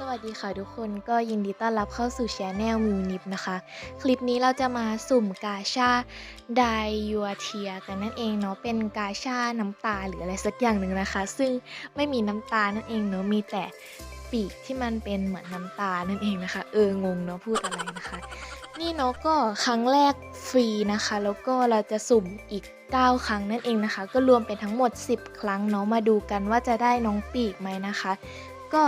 สวัสดีค่ะทุกคนก็ยินดีต้อนรับเข้าสู่ช anel มิวนิปนะคะ คลิปนี้เราจะมาสุ่มกาชาไดยัวเทียกันนั่นเองเนาะเป็นกาชาน้ำตาหรืออะไรสักอย่างหนึ่งนะคะ ซึ่งไม่มีน้ำตานั่นเองเนาะมีแต่ปีกที่มันเป็นเหมือนน้ำตานั่นเองนะคะ เอองงเนาะพูดอะไรนะคะ นี่เนาะก็ครั้งแรกฟรีนะคะ แล้วก็เราจะสุ่มอีก 9 ครั้งนั่นเองนะคะ ก็รวมเป็นทั้งหมด 10 ครั้งเนาะมาดูกันว่าจะได้น้องปีกไหมนะคะ ก็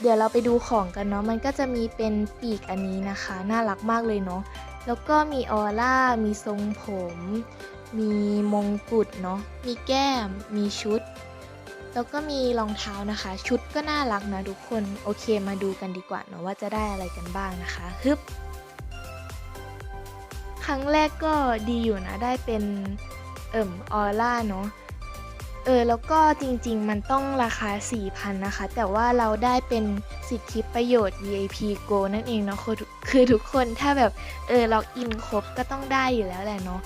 เดี๋ยวเราไปดูของกันเนาะ มันก็จะมีเป็นปีกอันนี้นะคะ น่ารักมากเลยเนาะ แล้วก็มีออร่า มีทรงผม มีมงกุฎเนาะ มีแก้ม มีชุด แล้วก็มีรองเท้านะคะ ชุดก็น่ารักนะทุกคน โอเคมาดูกันดีกว่าเนาะว่าจะได้อะไรกันบ้างนะคะ ฮึบ ครั้งแรกก็ดีอยู่นะ ได้เป็นเอิ่มออร่าเนาะ เออแล้วก็จริงๆ มันต้องราคา 4,000 นะคะ แต่ว่าเราได้เป็นสิทธิประโยชน์ VIP Go นั่นเองเนาะคือคือทุกคนถ้าแบบเออล็อกอินครบก็ต้องได้อยู่แล้วแหละเนาะ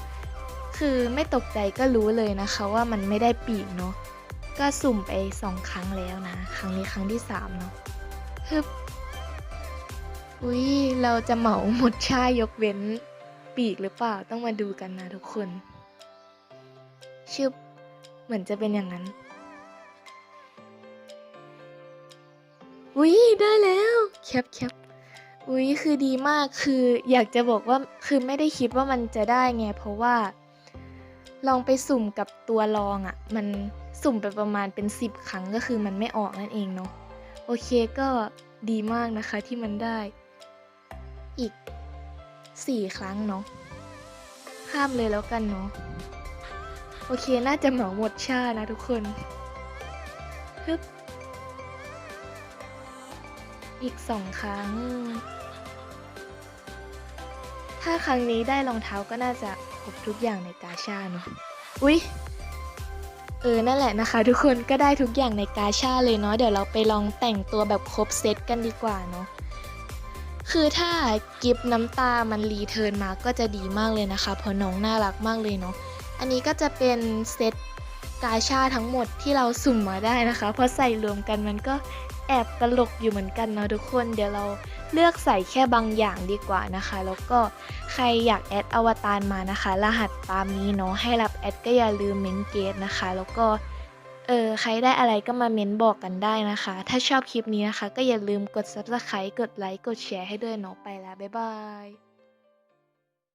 คือไม่ตกใจก็รู้เลยนะคะว่ามันไม่ได้ปีกเนาะก็สุ่มไป 2 ครั้งแล้วนะ ครั้งนี้ครั้งที่ 3 เนาะฮึบอุ้ยเราจะเหมาหมดชายกเว้นปีกหรือเปล่าต้องมาดูกันนะทุกคนชึบ เหมือนจะเป็นอย่างนั้นอุ้ยได้แล้วแคปแคปอุ้ยคือดีมากคืออยากจะบอกว่าคือไม่ได้คิดว่ามันจะได้ไงเพราะว่า ลองไปสุ่มกับตัวรองอะ่ะ มันสุ่มไปประมาณเป็น 10 ครั้งก็คือมันไม่ออกนั่นเองเนาะโอเคก็ดีมากนะคะที่มันได้ อีก 4 ครั้งเนาะข้ามเลยแล้วกันเนาะ โอเค น่าจะเหมาหมดชานะทุกคนฮึบอีกสองครั้ง ถ้าครั้งนี้ได้รองเท้าก็น่าจะครบทุกอย่างในกาชาเนาะ อุ๊ย เออ นั่นแหละนะคะ ทุกคนก็ได้ทุกอย่างในกาชาเลยเนาะ เดี๋ยวเราไปลองแต่งตัวแบบครบเซตกันดีกว่าเนาะ คือถ้ากิฟต์น้ำตามันรีเทิร์นมาก็จะดีมากเลยนะคะ เพราะน้องน่ารักมากเลยเนาะ อันนี้ก็จะเป็นเซตกาชาทั้งหมดที่เราสุ่มมาได้นะคะ เพราะใส่รวมกันมันก็แอบตลกอยู่เหมือนกันเนาะทุกคน เดี๋ยวเราเลือกใส่แค่บางอย่างดีกว่านะคะ แล้วก็ใครอยากแอดอวตารมานะคะ รหัสตามนี้เนาะ ให้รับแอดก็อย่าลืมเมนเกตนะคะ แล้วก็เออใครได้อะไรก็มาเม้นบอกกันได้นะคะ ถ้าชอบคลิปนี้นะคะ ก็อย่าลืมกด subscribe กดไลค์ กดแชร์ให้ด้วยเนาะ ไปแล้ว บ๊ายบาย